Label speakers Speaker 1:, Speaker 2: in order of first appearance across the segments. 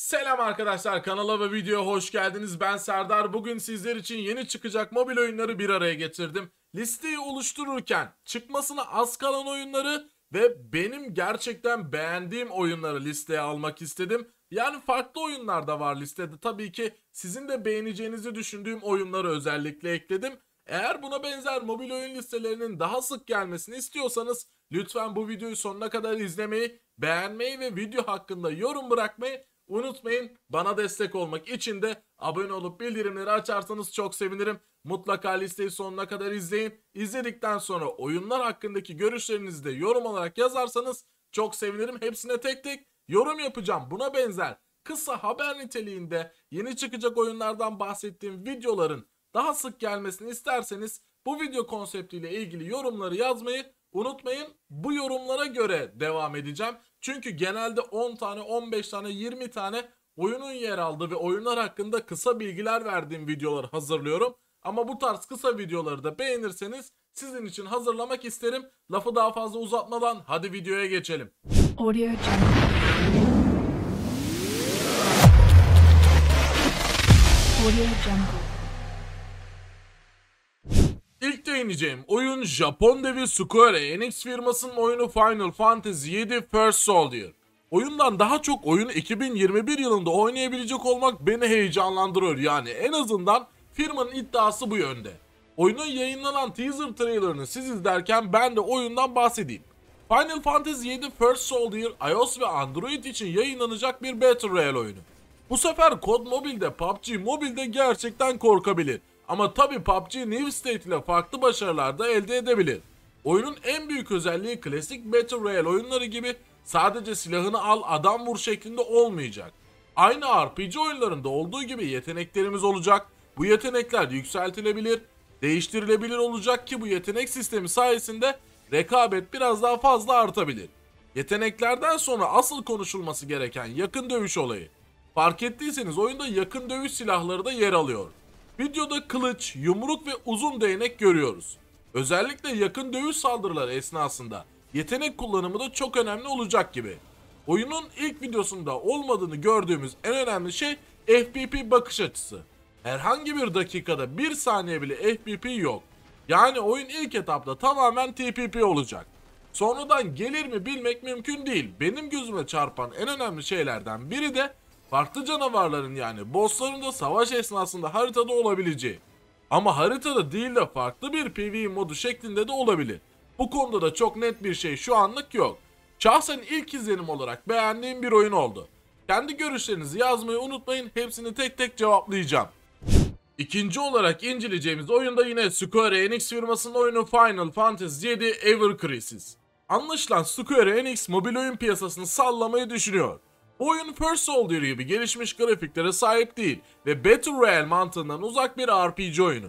Speaker 1: Selam arkadaşlar kanala ve videoya hoş geldiniz. Ben Serdar. Bugün sizler için yeni çıkacak mobil oyunları bir araya getirdim. Listeyi oluştururken çıkmasına az kalan oyunları ve benim gerçekten beğendiğim oyunları listeye almak istedim. Yani farklı oyunlar da var listede. Tabii ki sizin de beğeneceğinizi düşündüğüm oyunları özellikle ekledim. Eğer buna benzer mobil oyun listelerinin daha sık gelmesini istiyorsanız lütfen bu videoyu sonuna kadar izlemeyi, beğenmeyi ve video hakkında yorum bırakmayı unutmayın. Bana destek olmak için de abone olup bildirimleri açarsanız çok sevinirim. Mutlaka listeyi sonuna kadar izleyin. İzledikten sonra oyunlar hakkındaki görüşlerinizi de yorum olarak yazarsanız çok sevinirim. Hepsine tek tek yorum yapacağım. Buna benzer kısa haber niteliğinde yeni çıkacak oyunlardan bahsettiğim videoların daha sık gelmesini isterseniz bu video konseptiyle ilgili yorumları yazmayı unutmayın. Bu yorumlara göre devam edeceğim. Çünkü genelde 10 tane, 15 tane, 20 tane oyunun yer aldığı ve oyunlar hakkında kısa bilgiler verdiğim videoları hazırlıyorum. Ama bu tarz kısa videoları da beğenirseniz sizin için hazırlamak isterim. Lafı daha fazla uzatmadan hadi videoya geçelim.
Speaker 2: Audio Jungle. Audio Jungle.
Speaker 1: İlk değineceğim oyun Japon devi Square Enix firmasının oyunu Final Fantasy VII First Soldier. Oyundan daha çok oyunu 2021 yılında oynayabilecek olmak beni heyecanlandırıyor yani en azından firmanın iddiası bu yönde. Oyunun yayınlanan teaser trailerını siz izlerken ben de oyundan bahsedeyim. Final Fantasy VII First Soldier iOS ve Android için yayınlanacak bir Battle Royale oyunu. Bu sefer COD Mobile'de PUBG Mobile'de gerçekten korkabilir. Ama tabi PUBG New State ile farklı başarılar da elde edebilir. Oyunun en büyük özelliği klasik Battle Royale oyunları gibi sadece silahını al adam vur şeklinde olmayacak. Aynı RPG oyunlarında olduğu gibi yeteneklerimiz olacak. Bu yetenekler yükseltilebilir, değiştirilebilir olacak ki bu yetenek sistemi sayesinde rekabet biraz daha fazla artabilir. Yeteneklerden sonra asıl konuşulması gereken yakın dövüş olayı. Fark ettiyseniz oyunda yakın dövüş silahları da yer alıyor. Videoda kılıç, yumruk ve uzun değnek görüyoruz. Özellikle yakın dövüş saldırıları esnasında yetenek kullanımı da çok önemli olacak gibi. Oyunun ilk videosunda olmadığını gördüğümüz en önemli şey FPP bakış açısı. Herhangi bir dakikada bir saniye bile FPP yok. Yani oyun ilk etapta tamamen TPP olacak. Sonradan gelir mi bilmek mümkün değil. Benim gözüme çarpan en önemli şeylerden biri de farklı canavarların yani bossların da savaş esnasında haritada olabileceği. Ama haritada değil de farklı bir PvE modu şeklinde de olabilir. Bu konuda da çok net bir şey şu anlık yok. Şahsen ilk izlenim olarak beğendiğim bir oyun oldu. Kendi görüşlerinizi yazmayı unutmayın. Hepsini tek tek cevaplayacağım. İkinci olarak inceleyeceğimiz oyunda yine Square Enix firmasının oyunu Final Fantasy VII Ever Crisis. Anlaşılan Square Enix mobil oyun piyasasını sallamayı düşünüyor. Oyun First Soldier gibi gelişmiş grafiklere sahip değil ve Battle Royale mantığından uzak bir RPG oyunu.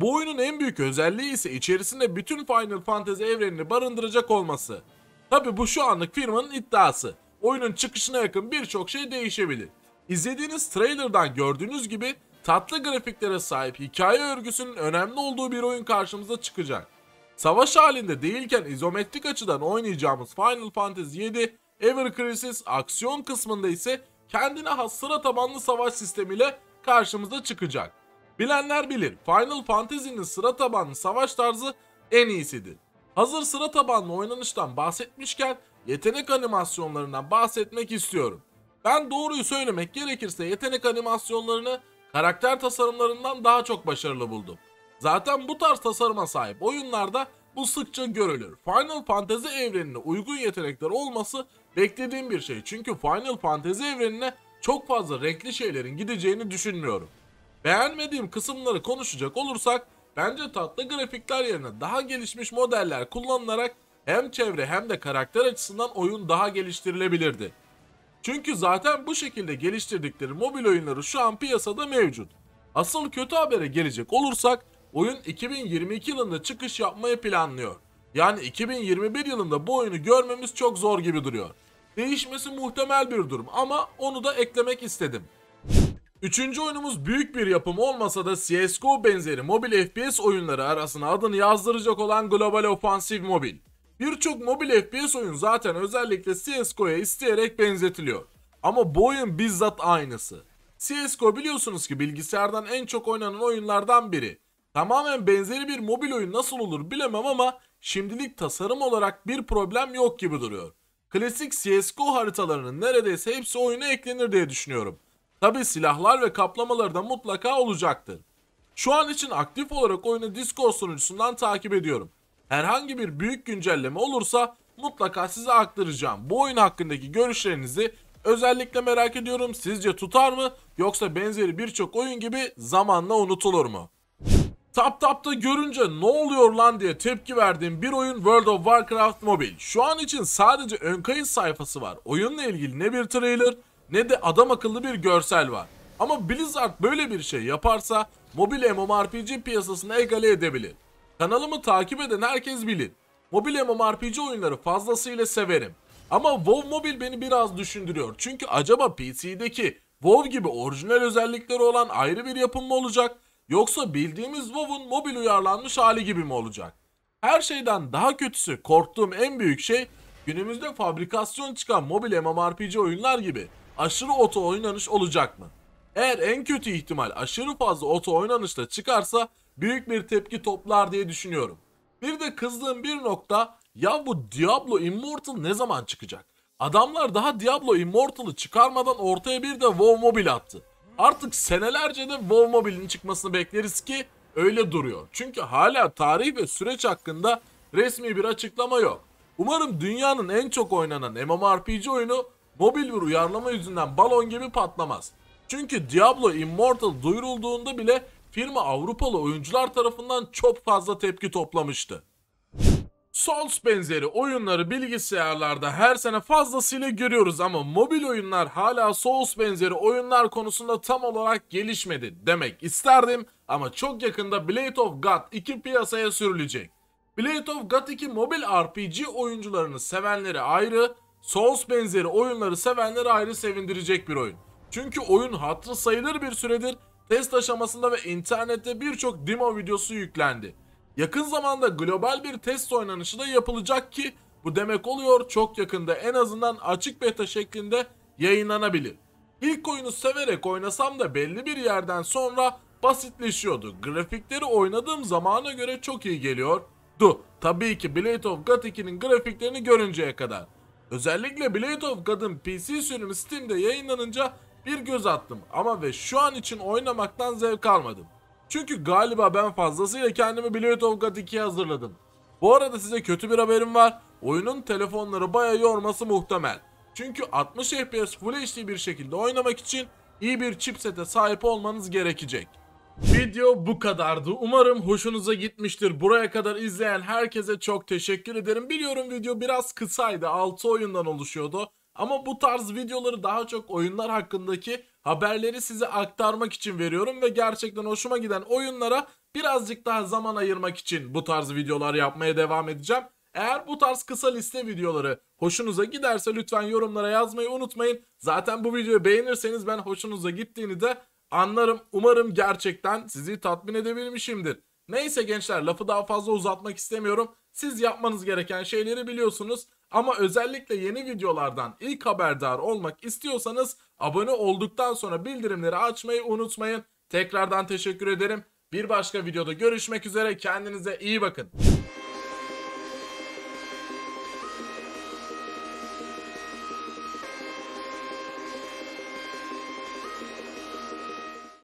Speaker 1: Bu oyunun en büyük özelliği ise içerisinde bütün Final Fantasy evrenini barındıracak olması. Tabi bu şu anlık firmanın iddiası. Oyunun çıkışına yakın birçok şey değişebilir. İzlediğiniz trailerdan gördüğünüz gibi tatlı grafiklere sahip hikaye örgüsünün önemli olduğu bir oyun karşımıza çıkacak. Savaş halinde değilken izometrik açıdan oynayacağımız Final Fantasy VII Ever Crisis aksiyon kısmında ise kendine has sıra tabanlı savaş sistemiyle karşımıza çıkacak. Bilenler bilir Final Fantasy'nin sıra tabanlı savaş tarzı en iyisidir. Hazır sıra tabanlı oynanıştan bahsetmişken yetenek animasyonlarından bahsetmek istiyorum. Ben doğruyu söylemek gerekirse yetenek animasyonlarını karakter tasarımlarından daha çok başarılı buldum. Zaten bu tarz tasarıma sahip oyunlarda bu sıkça görülür. Final Fantasy evrenine uygun yetenekler olması beklediğim bir şey. Çünkü Final Fantasy evrenine çok fazla renkli şeylerin gideceğini düşünmüyorum. Beğenmediğim kısımları konuşacak olursak bence tatlı grafikler yerine daha gelişmiş modeller kullanılarak hem çevre hem de karakter açısından oyun daha geliştirilebilirdi. Çünkü zaten bu şekilde geliştirdikleri mobil oyunları şu an piyasada mevcut. Asıl kötü habere gelecek olursak oyun 2022 yılında çıkış yapmayı planlıyor. Yani 2021 yılında bu oyunu görmemiz çok zor gibi duruyor. Değişmesi muhtemel bir durum ama onu da eklemek istedim. Üçüncü oyunumuz büyük bir yapım olmasa da CSGO benzeri mobil FPS oyunları arasına adını yazdıracak olan Global Offensive Mobile. Birçok mobil FPS oyun zaten özellikle CSGO'ya isteyerek benzetiliyor. Ama bu oyun bizzat aynısı. CSGO biliyorsunuz ki bilgisayardan en çok oynanan oyunlardan biri. Tamamen benzeri bir mobil oyun nasıl olur bilemem ama şimdilik tasarım olarak bir problem yok gibi duruyor. Klasik CSGO haritalarının neredeyse hepsi oyuna eklenir diye düşünüyorum. Tabi silahlar ve kaplamaları da mutlaka olacaktır. Şu an için aktif olarak oyunu Discord sunucusundan takip ediyorum. Herhangi bir büyük güncelleme olursa mutlaka size aktaracağım. Bu oyun hakkındaki görüşlerinizi özellikle merak ediyorum. Sizce tutar mı yoksa benzeri birçok oyun gibi zamanla unutulur mu? Tap Tap'ta görünce ne oluyor lan diye tepki verdiğim bir oyun World of Warcraft Mobile. Şu an için sadece ön kayıt sayfası var. Oyunla ilgili ne bir trailer ne de adam akıllı bir görsel var. Ama Blizzard böyle bir şey yaparsa mobil MMORPG piyasasını egale edebilir. Kanalımı takip eden herkes bilir. Mobil MMORPG oyunları fazlasıyla severim. Ama WoW Mobile beni biraz düşündürüyor. Çünkü acaba PC'deki WoW gibi orijinal özellikleri olan ayrı bir yapım mı olacak? Yoksa bildiğimiz WoW'un mobil uyarlanmış hali gibi mi olacak? Her şeyden daha kötüsü korktuğum en büyük şey günümüzde fabrikasyon çıkan mobil MMORPG oyunlar gibi aşırı oto oynanış olacak mı? Eğer en kötü ihtimal aşırı fazla oto oynanışta çıkarsa büyük bir tepki toplar diye düşünüyorum. Bir de kızdığım bir nokta ya bu Diablo Immortal ne zaman çıkacak? Adamlar daha Diablo Immortal'ı çıkarmadan ortaya bir de WoW Mobile attı. Artık senelerce de WoW Mobile'in çıkmasını bekleriz ki öyle duruyor. Çünkü hala tarih ve süreç hakkında resmi bir açıklama yok. Umarım dünyanın en çok oynanan MMORPG oyunu mobil bir uyarlama yüzünden balon gibi patlamaz. Çünkü Diablo Immortal duyurulduğunda bile firma Avrupalı oyuncular tarafından çok fazla tepki toplamıştı. Souls benzeri oyunları bilgisayarlarda her sene fazlasıyla görüyoruz ama mobil oyunlar hala Souls benzeri oyunlar konusunda tam olarak gelişmedi demek isterdim ama çok yakında Blade of God 2 piyasaya sürülecek. Blade of God 2 mobil RPG oyuncularını sevenleri ayrı, Souls benzeri oyunları sevenleri ayrı sevindirecek bir oyun. Çünkü oyun hatırı sayılır bir süredir test aşamasında ve internette birçok demo videosu yüklendi. Yakın zamanda global bir test oynanışı da yapılacak ki bu demek oluyor çok yakında en azından açık beta şeklinde yayınlanabilir. İlk oyunu severek oynasam da belli bir yerden sonra basitleşiyordu. Grafikleri oynadığım zamana göre çok iyi geliyor. Du, tabii ki Blade of God 2'nin grafiklerini görünceye kadar. Özellikle Blade of God'ın PC sürümü Steam'de yayınlanınca bir göz attım ama ve şu an için oynamaktan zevk almadım. Çünkü galiba ben fazlasıyla kendimi Blade of God 2'ye hazırladım. Bu arada size kötü bir haberim var. Oyunun telefonları baya yorması muhtemel. Çünkü 60 FPS Full HD bir şekilde oynamak için iyi bir chipsete sahip olmanız gerekecek. Video bu kadardı. Umarım hoşunuza gitmiştir. Buraya kadar izleyen herkese çok teşekkür ederim. Biliyorum video biraz kısaydı. 6 oyundan oluşuyordu. Ama bu tarz videoları daha çok oyunlar hakkındaki haberleri size aktarmak için veriyorum ve gerçekten hoşuma giden oyunlara birazcık daha zaman ayırmak için bu tarz videolar yapmaya devam edeceğim. Eğer bu tarz kısa liste videoları hoşunuza giderse lütfen yorumlara yazmayı unutmayın. Zaten bu videoyu beğenirseniz ben hoşunuza gittiğini de anlarım. Umarım gerçekten sizi tatmin edebilmişimdir. Neyse gençler lafı daha fazla uzatmak istemiyorum. Siz yapmanız gereken şeyleri biliyorsunuz. Ama özellikle yeni videolardan ilk haberdar olmak istiyorsanız abone olduktan sonra bildirimleri açmayı unutmayın. Tekrardan teşekkür ederim. Bir başka videoda görüşmek üzere. Kendinize iyi bakın.